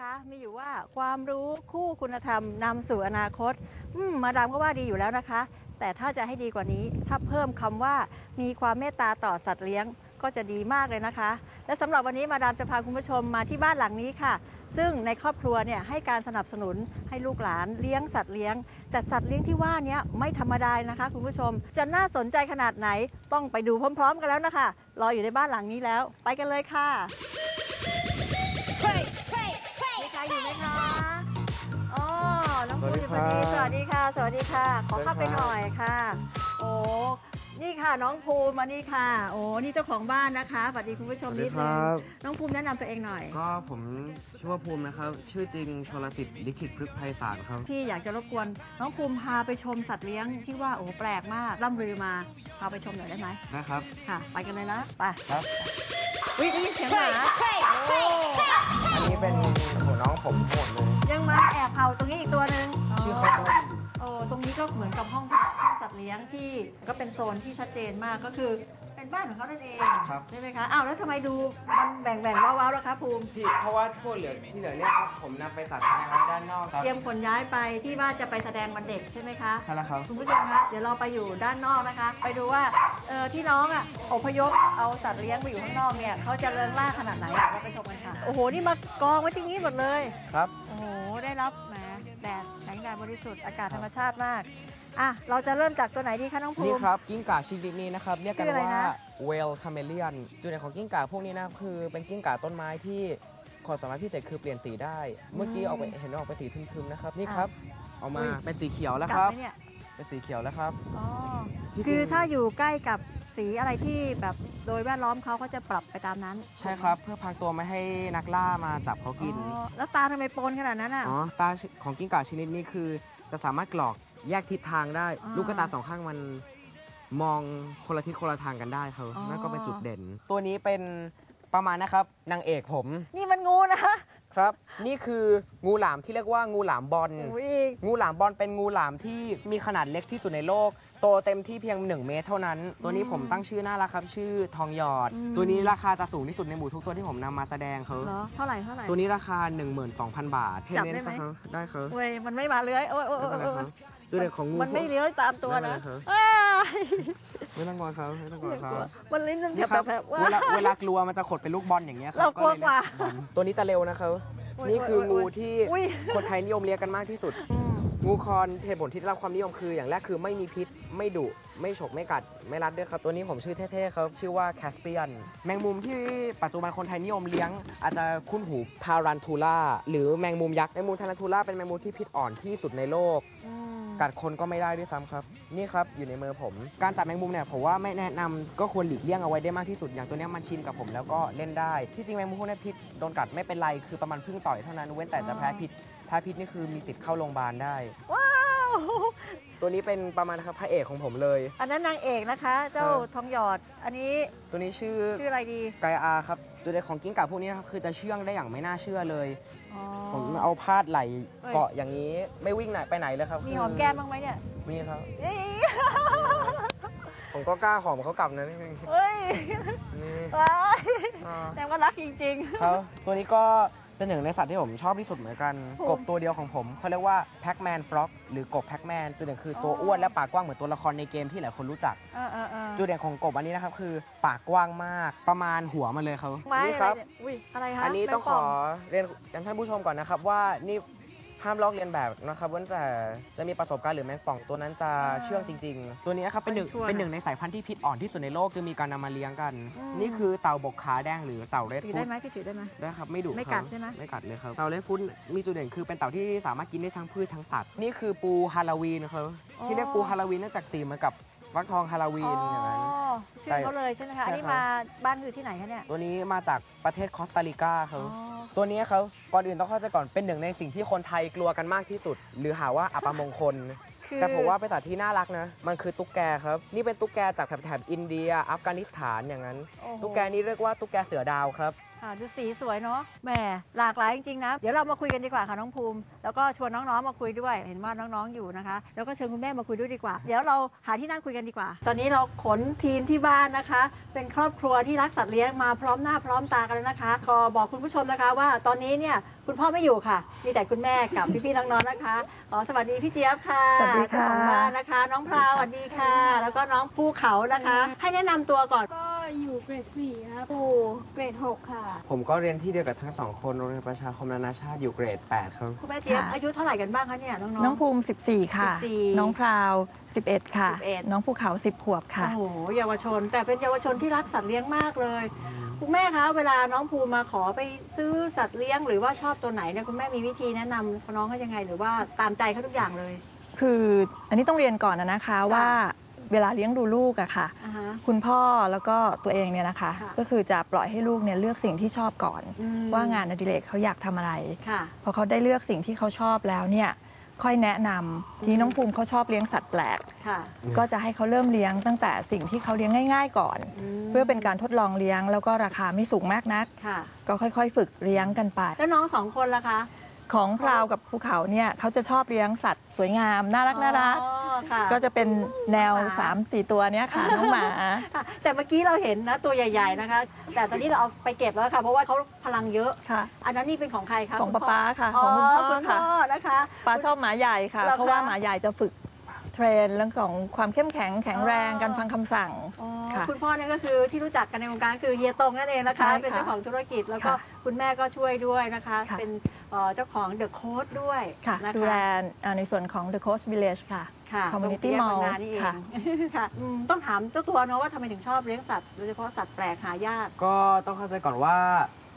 นะคะ มีอยู่ว่าความรู้คู่คุณธรรมนำสู่อนาคตอืมมาดามก็ว่าดีอยู่แล้วนะคะ แต่ถ้าจะให้ดีกว่านี้ ถ้าเพิ่มคำว่ามีความเมตตาต่อสัตว์เลี้ยงก็จะดีมากเลยนะคะ และสำหรับวันนี้มาดามจะพาคุณผู้ชมมาที่บ้านหลังนี้ค่ะ ซึ่งในครอบครัวเนี่ยให้การสนับสนุนให้ลูกหลานเลี้ยงสัตว์เลี้ยง แต่สัตว์เลี้ยงที่ว่านี้ไม่ธรรมดานะคะ คุณผู้ชม จะน่าสนใจขนาดไหนต้องไปดูพร้อม ๆ กันแล้วนะคะ รออยู่ในบ้านหลังนี้แล้ว ไปกันเลยค่ะ อยู่ไหมคะอ๋อน้องสวัปูสดีอยู่คพรัอบดีสวัสดีค่ะ สวัสดีค่ะ ขอเข้าไปเชิญครับหน่อยค่ะ โอ้นี่ค่ะน้องภูมิมานี่ค่ะ โอ้นี่เจ้าของบ้านนะคะสวัสดีคุณผู้ชมนิดนึงน้องภูมิแนะนำตัวเองหน่อย ก็ผมชื่อว่าภูมินะครับ ชื่อจริงชลสิทธิ์ลิขิตพฤกษ์ไพศาลครับพี่อยากจะรบกวนน้องภูมิพาไปชมสัตว์เลี้ยงที่ว่าโอ้แปลกมากร่ำลือมาพาไปชมหน่อยได้ไหมนะครับ ค่ะ ไปกันเลยนะไปครับวิได้ยินเสียงหมาโอ้อันนี้เป็น ของน้องผมทั้งหมดเลยยังมาแอบเห่าตรงนี้อีกตัวหนึ่งชื่อเขาต้นโอ้ตรงนี้ก็เหมือนกับห้องห้องสัตว์เลี้ยงที่ก็เป็นโซนที่ชัดเจนมากก็คือ เป็นบ้านของเขานั่นเองครับ ใช่ไหมคะอ้าวแล้วทำไมดูมันแบ่งแบ่งๆว้าวๆแล้วคะภูมิ ที่เพราะว่าพวกเหลือที่เหลือเนี่ยครับผมนำไปจัดแสดงไว้ด้านนอกครับเตรียมขนย้ายไปที่ว่าจะไปแสดงวันเด็กใช่ไหมคะ ใช่แล้วครับคุณผู้ชมคะเดี๋ยวเราไปอยู่ด้านนอกนะคะ ไปดูว่าเออที่น้องอะอพยพเอาสัตว์เลี้ยงไปอยู่ข้างนอกเนี่ยเขาจะเริงร่าขนาดไหนอะเราไปชมกันค่ะ โอ้โห นี่มากองไว้ที่นี้หมดเลย ครับ โอ้โห ได้รับแหมแดดแสงแดดบริสุทธิ์อากาศธรรมชาติมาก อะเราจะเริ่มจากตัวไหนดีคะน้องภูมินี่ครับกิ้งก่าชนิดนี้นะครับเรียกกันชื่ออะไรว่านะ เวลคาเมเลียนจุดเด่นของกิ้งก่าพวกนี้นะครับคือเป็นกิ้งก่าต้นไม้ที่ความสามารถพิเศษคือเปลี่ยนสีได้ เมื่อกี้ออกไปเห็นว่าออกไปสีทึมๆนะครับนี่ครับออกมาเป็นสีเขียวแล้วกัคดรับไหมเนี่ยเป็นสีเขียวแล้วครับอ๋อที่จริงคือถ้าอยู่ใกล้กับสีอะไรที่แบบโดยแวดล้อมเขาก็จะปรับไปตามนั้นใช่ครับเพื่อพักตัวไม่ให้นักล่ามาจับเขากิน อ๋อแล้วตาทำไมโปนขนาดนั้นอะ อ๋อตาของกิ้งก่าชนิดนี้คือจะสามารถกรอก แยกทิศทางได้ อ่า ลูกกระตาสองข้างมันมองคนละทิศคนละทางกันได้ครับอ๋อนั่นก็เป็นจุดเด่น ตัวนี้เป็นประมาณนะครับนางเอกผมนี่มันงูนะครับ นี่คืองูหลามที่เรียกว่างูหลามบอล อุ้ยงูหลามบอลเป็นงูหลามที่มีขนาดเล็กที่สุดในโลก โตเต็มที่เพียง 1 เมตรเท่านั้น ตัวนี้ผมตั้งชื่อน่ารักครับ ชื่อทองหยอดตัวนี้ราคาจะสูงที่สุดในหมู่ทุกตัวที่ผมนำมาแสดงเขาเหรอเท่าไหร่เท่าไหร่ ตัวนี้ราคา 12,000 บาทจับได้ไหมเทนเนสครับได้ครับเว้ยมันไม่มาเลื้อยโอ้ยโอ้ยไม่โอ้เป็นยไรโอ้ครัย บจุดเด่นของงูมันไม่เลื้อยตามตัวนะไม่เป็นไรครับอ้ายไม่ต้องกลัวครับไม่ต้องกลัวครับมันลิ้นมันนี่ครับแบบๆว่าเวลาเวลากลัวมันจะขดเป็นลูกบอลอย่างเงี้ยครัเรากลัวก็เลยกว่าเรียบอลตัวนี้จะเร็วนะครับโอ้ยนี่คือโอ้ยโอ้ยงูที่อุ้ยคนไทยนิยมเลี้ยงกันมากที่สุดอืมงูคอนเหตุผลที่ได้รับความนิยมคือ อย่างแรกคือไม่มีพิษไม่ดุไม่ฉกไม่กัด ไม่รัดด้วยครับ ตัวนี้ผมชื่อเท่ๆครับชื่อว่าแคสเปียน แมงมุมที่ปัจจุบันคนไทยนิยมเลี้ยง อาจจะคุ้นหูทารันทูล่าหรือแมงมุมยักษ์แมงมุมทารันทูล่าเป็นแมงมุมที่พิษอ่อนที่สุดในโลกอืม กัดคนก็ไม่ได้ด้วยซ้ำครับ นี่ครับอยู่ในมือผม การจับแมงมุมเนี่ยผมว่าไม่แนะนำก็ควรหลีกเลี่ยงเอาไว้ได้มากที่สุดอย่างตัวนี้มันชินกับผมแล้วก็เล่นได้ ที่จริงแมงมุมพวกนี้พิษโดนกัดไม่เป็นไรคือประมาณพึ่งต่อยเท่านั้นเว้นแต่จะแพ้พิษแพ้พิษนี่คือมีสิทธิ์เข้าโรงพยาบาลได้ว้าว ตัวนี้เป็นประมาณนะครับพระเอกของผมเลย อันนั้นนางเอกนะคะ เจ้าครับ ทองหยอด อันนี้ตัวนี้ชื่อชื่ออะไรดีไกอาครับจุดเด่นของกิ้งก่าพวกนี้นะครับคือจะเชื่องได้อย่างไม่น่าเชื่อเลย อ๋อ ผมเอาพาดไหลเอ้ย เกาะอย่างนี้ไม่วิ่งไหนไปไหนเลยครับมีคืหอมแก้มบ้างไหมเนี่ยมีครับ เอ้ยผมก็กล้าหอมเขากลับนะนี่เฮ้ยนี่ว้ายอ่าแต่ว่ารักจริงเขาตัวนี้ก็ เป็นหนึ่งในสัตว์ที่ผมชอบที่สุดเหมือนกันผมกบตัวเดียวของผมเขาเรียกว่าแพ็กแมนฟล็อกหรือกบแพ็กแมนจุดเด่นคือตัวอ๋ออ้อ้วนและปากกว้างเหมือนตัวละครในเกมที่หลายคนรู้จักๆเออเออเออจุดเด่นของกบอันนี้นะครับคือปากกว้างมากประมาณหัวมันเลยเขาไม้นี่อะคไรรับ เนี่ยอุ้ยอะไรคะอันนี้ต้องขอแมงป่เรียนยังท่านผู้ชมก่อนนะครับว่านี่ ห้ามลอกเลียนแบบนะครับเว้นแต่จะมีประสบการณ์หรือแมงป่องตัวนั้นจะเชื่องจริง ๆ ตัวนี้นะครับเป็นหนึ่งมันชั่วนะเป็นหนึ่งในสายพันธุ์ที่พิษอ่อนที่สุดในโลกจึงมีการนำมาเลี้ยงกัน อืม นี่คือเต่าบกขาแดงหรือเต่าเรดถือฟุได้ตไหมพี่ถือได้ไหม ได้ครับไม่ดุไม่ครับกัดใช่ไหม ไม่กัดเลยครับเต่าเลดฟุตมีจุดเด่นคือเป็นเต่าที่สามารถกินได้ทั้งพืชทั้งสัตว์นี่คือปูฮาโลวีนครับอ๋อที่เรียกปูฮาโลวีนเนื่องจากสีเหมือนกับฟักทองฮาโลวีนอย่างนั้น อ๋อชื่อเขาเลยใช่ไหมคะใช่อันนี้ครับ มาบ้านคือที่ไหนคะเนี่ย ตัวนี้มาจากประเทศคอสตาริกาอ๋เขาอ ตัวนี้เขาก่อนอื่นต้องเข้าใจก่อนเป็นหนึ่งในสิ่งที่คนไทยกลัวกันมากที่สุด หรือหาว่าอัปมงคลคือแต่ผมว่าเป็นสัตว์ที่น่ารักนะ มันคือตุ๊กแกครับ นี่เป็นตุ๊กแกจากแถบๆอินเดีย อัฟกานิสถานอย่างนั้นโอ้โหตุ๊กแกนี้เรียกว่าตุ๊กแกเสือดาวครับ ค่ะดูสีสวยเนาะแหมหลากหลายจริงๆนะเดี๋ยวเรามาคุยกันดีกว่าค่ะน้องภูมิ แล้วก็ชวนน้องๆมาคุยด้วย เห็นว่าน้องๆอยู่นะคะ แล้วก็เชิญคุณแม่มาคุยด้วยดีกว่า เดี๋ยวเราหาที่นั่งคุยกันดีกว่า ตอนนี้เราขนทีมที่บ้านนะคะ เป็นครอบครัวที่รักสัตว์เลี้ยงมาพร้อมหน้าพร้อมตากันแล้วนะคะขอบอกคุณผู้ชมนะคะว่าตอนนี้เนี่ยคุณพ่อไม่อยู่ค่ะ มีแต่คุณแม่กับพี่ๆน้องๆนะคะขอสวัสดีพี่เจี๊ยบค่ะสวัสดีค่ะ เจ้าของบ้านนะคะ น้องพราวสวัสดีค่ะ แล้วก็น้องภูเขานะคะ ให้แนะนำตัวก่อน ก็ อยู่เกรด4ครับปูเกรด6ค่ะ ผมก็เรียนที่เดียวกับทั้งสองคนโรงเรียนประชาคมนานาชาติอยู่เกรด 8 ครับ คุณแม่เจี๊ยบค่ะ อายุเท่าไหร่กันบ้างคะเนี่ยน้องๆ น้องภูมิ 14 ค่ะ 14น้องพราว 11 ค่ะ 11 น้องภูเขา 10 ขวบค่ะ โอ้โหเยาวชน แต่เป็นเยาวชนที่รักสัตว์เลี้ยงมากเลย คุณแม่คะเวลาน้องภูมิมาขอไปซื้อสัตว์เลี้ยง หรือว่าชอบตัวไหนเนี่ยคุณแม่มีวิธีแนะนำน้องเขายังไงหรือว่าตามใจเขาทุกอย่างเลย คืออันนี้ต้องเรียนก่อนนะนะคะว่า เวลาเลี้ยงดูลูกอะค่ะ อ่าฮะ คุณพ่อแล้วก็ตัวเองเนี่ยนะคะ ค่ะ ก็คือจะปล่อยให้ลูกเนี่ยเลือกสิ่งที่ชอบก่อน อืมว่างานอดิเรกเขาอยากทำอะไร ค่ะ พอเขาได้เลือกสิ่งที่เขาชอบแล้วเนี่ยค่อยแนะนำทีนี้น้องภูมิเขาชอบเลี้ยงสัตว์แปลก ค่ะก็จะให้เขาเริ่มเลี้ยงตั้งแต่สิ่งที่เขาเลี้ยงง่าย ๆ ก่อน มเพื่อเป็นการทดลองเลี้ยง แล้วก็ราคาไม่สูงมากนัก ค่ะ ก็ค่อยๆ ฝึกเลี้ยงกันไป แล้วน้องสองคนล่ะคะ ของพราวกับภูเขาเนี่ยเขาจะชอบเลี้ยงสัตว์สวยงาม น่ารักน่ารักอ๋อค่ะก็จะเป็นแนวหมา3 4 ตัวเนี้ยค่ะน้องหมา ค่ะแต่เมื่อกี้เราเห็นนะตัวใหญ่ ๆนะคะ แต่ตอนนี้เราเอาไปเก็บแล้วค่ะ เพราะว่าเขาพลังเยอะ ค่ะ อันนั้นนี่เป็นของใครคะของณพ่ป๊าป๊าค่ะอ๋อของคุณพ่อคุณค่ะพ่อนะคะ ป้าชอบหมาใหญ่ค่ะ เหรอคะ เพราะว่าหมาใหญ่จะฝึกเทรนเรื่องของความเข้มแข็งแข็งแรงอ๋อการฟังคำสั่งอ๋อค่ะ คุณพ่อเนี่ยก็คือที่รู้จักกันในวงการคือเฮียตงนั่นเองนะคะ ใช่ค่ะเป็นเจ้าของธุรกิจแล้วก็ค่ะคุณแม่ก็ช่วยด้วยนะคะ ค่ะ เป็น เอ่อเจ้าของเดอะโค้ดด้วยค่ะนะคะดูแลอ่าในส่วนของ The Coast Village ค่ะ ค่ะ Community ตรง Mall แยกบางนานี่เองค่ะ ค่ะอืมต้องถามเจ้าตัวเนาะว่าทำไมถึงชอบเลี้ยงสัตว์โดยเฉพาะสัตว์แปลกหายาก ก็ต้องเข้าใจก่อนว่า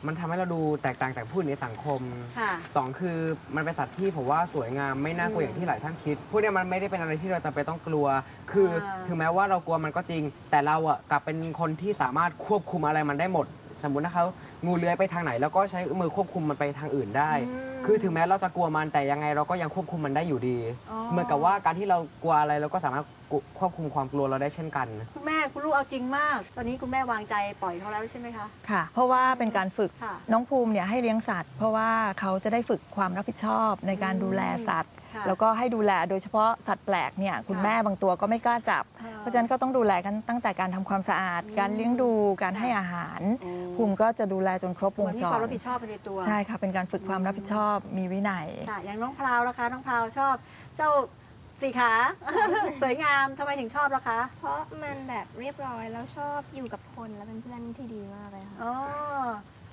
มันทำให้เราดูแตกต่างจากผู้อื่นในสังคมค่ะสองคือมันเป็นสัตว์ที่ผมว่าสวยงามไม่น่ากลัวอย่างที่หลายท่านคิดพวกเนี้ยมันไม่ได้เป็นอะไรที่เราจะไปนต้องกลัว คืออา ถึงแม้ว่าเรากลัวมันก็จริง แต่เราอะกลับเป็นคนที่สามารถควบคุมอะไรมันได้หมด สมมุตินะคะงูเลื้อยไปทางไหนแล้วก็ใช้มือควบคุมมันไปทางอื่นได้อืมคือถึงแม้เราจะกลัวมันแต่ยังไงเราก็ยังควบคุมมันได้อยู่ดีอ๋อเหมือนกับว่าการที่เรากลัวอะไรเราก็สามารถควบคุมความกลัวเราได้เช่นกัน คุณแม่ คุณลูกเอาจริงมาก ตอนนี้คุณแม่วางใจปล่อยเขาแล้วใช่ไหมคะ ค่ะ เพราะว่าเป็นการฝึกค่ะน้องภูมิเนี่ยให้เลี้ยงสัตว์ เพราะว่าเขาจะได้ฝึกความรับผิดชอบในการดูแลสัตว์ ค่ะแล้วก็ให้ดูแลโดยเฉพาะสัตว์แปลกเนี่ยคุณค่ะแม่บางตัวก็ไม่กล้าจับอ่าเพราะฉะนั้นก็ต้องดูแลกันตั้งแต่การทำความสะอาดการเลี้ยงดูการให้อาหาร อืม ภูมิก็จะดูแลจนครบวเหมืงอนมีจความรรับผิดชอบไปในตัวใช่ค่ะเป็นการฝึกความรับผิดชอบมีวินัย ค่ะอย่างน้องพราวล่ะคะ น้องพราวชอบ เจ้า สีขา สวยงามทำไมถึงชอบล่ะคะเพราะมันแบบเรียบร้อยแล้วชอบอยู่กับคนแล้วเป็นเพื่อนที่ดีมากเลยค่ะ อ๋อ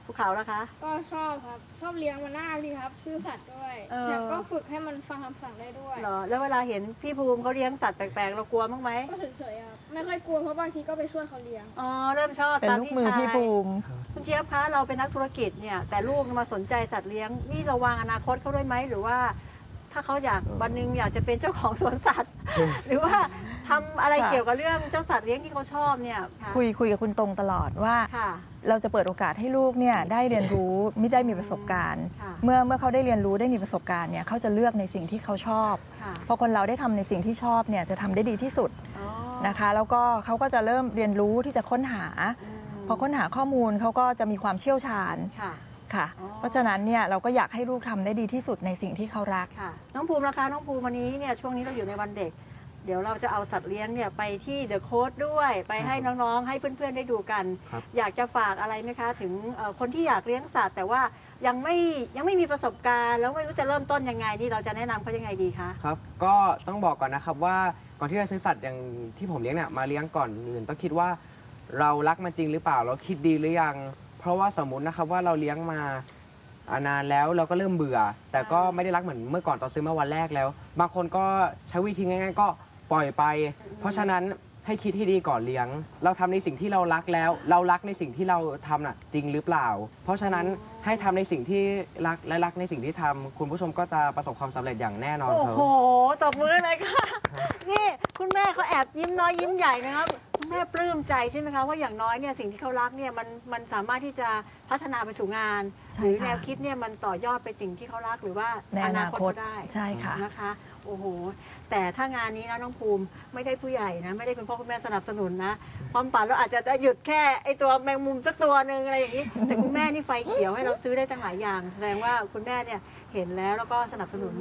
ภูเขาล่ะคะ ก็ชอบครับ ชอบเลี้ยงมันน่ารักดีครับ ซื่อสัตย์ด้วยเออ แถมก็ฝึกให้มันฟังคำสั่งได้ด้วย เหรอแล้วเวลาเห็นพี่ภูมิเขาเลี้ยงสัตว์แปลกๆเรากลัวบ้างไหมก็เฉยๆครับ ไม่ค่อยกลัวเพราะบางทีก็ไปช่วยเขาเลี้ยง อ๋อเริ่มชอบเป็นตามลูกพี่มือชายพี่ภูมิ คุณเจี๊ยบคะเราเป็นนักธุรกิจเนี่ยแต่ลูกมาสนใจสัตว์เลี้ยงนี่เราวางอนาคตเขาด้วยไหมหรือว่า ถ้าเขาอยากวันหนึงอยากจะเป็นเจ้าของสวนสัตว์ หรือว่าทำอะไรค่ะ เกี่ยวกับเรื่องเจ้าสัตว์เลี้ยงที่เขาชอบเนี่ยะคุยคุยกับคุณตรงตลอดว่า ค่ะ เราจะเปิดโอกาสให้ลูกเนี่ยได้เรียนรู้ไม่ได้มีประสบการณ์ ค่ะ เมื่อเมื่อเขาได้เรียนรู้ได้มีประสบการณ์เนี่ยเขาจะเลือกในสิ่งที่เขาชอบ ค่ะพอคนเราได้ทำในสิ่งที่ชอบเนี่ยจะทำได้ดีที่สุดอ๋อนะคะ แล้วก็เขาก็จะเริ่มเรียนรู้ที่จะค้นหามพอค้นหาข้อมูลเขาก็จะมีความเชี่ยวชาญ ค่ะ ค่ะอ๋อเพราะฉะนั้นเนี่ยเราก็อยากให้ลูกทำได้ดีที่สุดในสิ่งที่เขารัก ค่ะน้องภูมิราคาน้องภูมิวันนี้เนี่ยช่วงนี้เราอยู่ในวันเด็ก เดี๋ยวเราจะเอาสัตว์เลี้ยงเนี่ยไปที่เดอะโค้ดด้วย ไปให้น้องๆ ให้เพื่อนๆได้ดูกัน ครับอยากจะฝากอะไรไหมคะ ถึงเอ่อคนที่อยากเลี้ยงสัตว์ แต่ว่ายังไม่ยังไม่มีประสบการณ์ แล้วไม่รู้จะเริ่มต้นยังไงนี่เราจะแนะนำเขายังไงดีคะ ครับ ก็ต้องบอกก่อนนะครับว่าก่อนที่จะซื้อสัตว์อย่างที่ผมเลี้ยงเนี่ยมาเลี้ยงก่อนอื่นต้องคิดว่าเรารักมันจริงหรือเปล่าเราคิดดีหรือยัง เพราะว่าสมมุตินะครับว่าเราเลี้ยงมาอ่านานแล้วเราก็เริ่มเบื่อ แต่ก็ไม่ได้รักเหมือนเมื่อก่อนตอนซื้อมาวันแรกแล้ว บางคนก็ใช้วิธีง่าย ๆ ก็ปล่อยไป เพราะฉะนั้นให้คิดให้ดีก่อนเลี้ยง เราทำในสิ่งที่เรารักแล้ว เรารักในสิ่งที่เราทำน่ะจริงหรือเปล่า เพราะฉะนั้นให้ทำในสิ่งที่รักและรักในสิ่งที่ทำคุณผู้ชมก็จะประสบความสำเร็จอย่างแน่นอนโอ้ครับ โหตบมือเลยค่ะ นี่คุณแม่เขาแอบยิ้มน้อยยิ้มใหญ่นะครับ แม่ปลื้มใจใช่ไหมคะว่าอย่างน้อยเนี่ยสิ่งที่เขารักเนี่ยมันมันสามารถที่จะพัฒนาไปสู่งาน ใช่หรือค่ะแนวคิดเนี่ยมันต่อยอดไปสิ่งที่เขารักหรือว่าในอนาคตก็ได้ใช่ค่ะ นะคะ โอ้โห แต่ถ้างานนี้นะน้องภูมิไม่ได้ผู้ใหญ่นะ ไม่ได้คุณพ่อคุณแม่สนับสนุนนะ ความฝันเราอาจจะหยุดแค่ไอตัวแมงมุมสักตัวหนึ่งอะไรอย่างนี้ แต่คุณแม่นี่ไฟเขียวให้เราซื้อได้ตั้งหลายอย่าง แสดงว่าคุณแม่เนี่ยเห็นแล้วแล้วก็สนับสนุน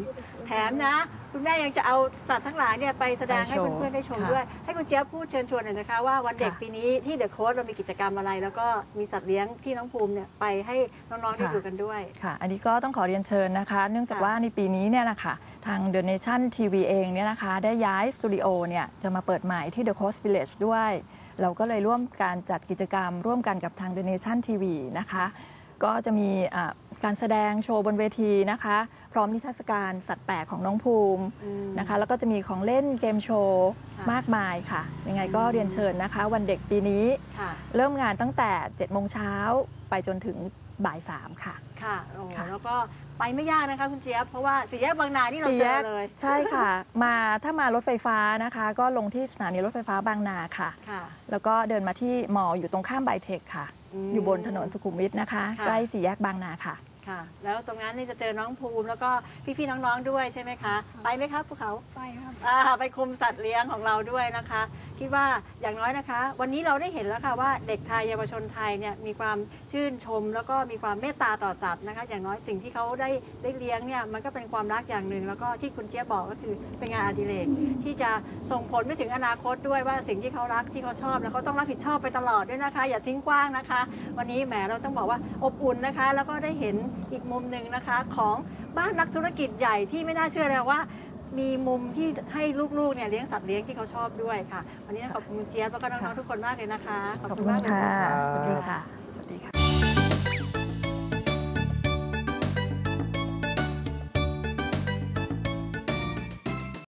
แถมนะ คุณแม่ยังจะเอาสัตว์ทั้งหลายเนี่ยไปแสดงให้เพื่อนๆได้ชมด้วย ให้คุณเจี๊ยบพูดเชิญชวนหน่อยนะคะว่าวันเด็กปีนี้ที่เดอะโค้ดเรามีกิจกรรมอะไร แล้วก็มีสัตว์เลี้ยงที่น้องภูมิเนี่ยไปให้น้องๆได้ดูกันด้วยค่ะ อันนี้ก็ต้องขอเรียนเชิญนะคะ เนื่องจากว่าในปีนี้เนี่ยนะคะทาง The Nation TV เองเนี่ยนะคะ ได้ย้ายสตูดิโอเนี่ยจะมาเปิดใหม่ที่ The Coast Village ด้วย เราก็เลยร่วมการจัดกิจกรรม ร่วมกันกับทาง The Nation TV นะคะ ก็จะมีอ่าการแสดงโชว์บนเวทีนะคะ พร้อมนิทรรศการสัตว์แปลกของน้องภูมิอืมนะคะ แล้วก็จะมีของเล่นเกมโชว์ค่ะมากมายค่ะ ยังไงก็เรียนเชิญนะคะ วันเด็กปีนี้ค่ะเริ่มงานตั้งแต่7โมงเช้าไปจนถึง บ่าย3ค่ะ ค่ะโอ้โหค่ะ แล้วก็ไปไม่ยากนะคะคุณเจี๊ยบ เพราะว่าสี่แยกบางนานี่เราสี่เจแยอกเลย ใช่ค่ะ มาถ้ามารถไฟฟ้านะคะ ก็ลงที่สถานีรถไฟฟ้าบางนาค่ะ ค่ะ แล้วก็เดินมาที่มออยู่ตรงข้ามไบเทคค่ะ อืมอยู่บนถนนสุขุมวิทนะคะ ค่ะ ใกล้สี่แยกบางนาค่ะ ค่ะ แล้วตรงนั้นนี่จะเจอน้องภูมิ แล้วก็พี่ๆน้องๆด้วยใช่ไหมคะ ไปไหมครับภูเขา ไปครับ อ่าไปคุมสัตว์เลี้ยงของเราด้วยนะคะ คิดว่าอย่างน้อยนะคะ วันนี้เราได้เห็นแล้วค่ะว่าเด็กไทยเยาวชนไทยเนี่ยมีความชื่นชม แล้วก็มีความเมตตาต่อสัตว์นะคะ อย่างน้อยสิ่งที่เขาได้ได้เลี้ยงเนี่ยมันก็เป็นความรักอย่างหนึ่ง แล้วก็ที่คุณเจี๊ยบบอกก็คือเป็นงานอดิเรกที่จะส่งผลไปถึงอนาคตด้วยว่าสิ่งที่เขารักที่เขาชอบ แล้วเขาต้องรับผิดชอบไปตลอดด้วยนะคะ อย่าทิ้งกว้างนะคะ วันนี้แหมเราต้องบอกว่าอบอุ่นนะคะ แล้วก็ได้เห็นอีกมุมหนึ่งนะคะของบ้านนักธุรกิจใหญ่ที่ไม่น่าเชื่อเลยว่า มีมุมที่ให้ลูกๆเนี่ยเลี้ยงสัตว์เลี้ยงที่เขาชอบด้วยค่ะ วันนี้ต้องขอบคุณคุณเจี๊ยบแล้วก็น้องๆทุกคนมากเลยนะคะ ขอบคุณค่ะ ขอบคุณค่ะสวัสดีค่ะ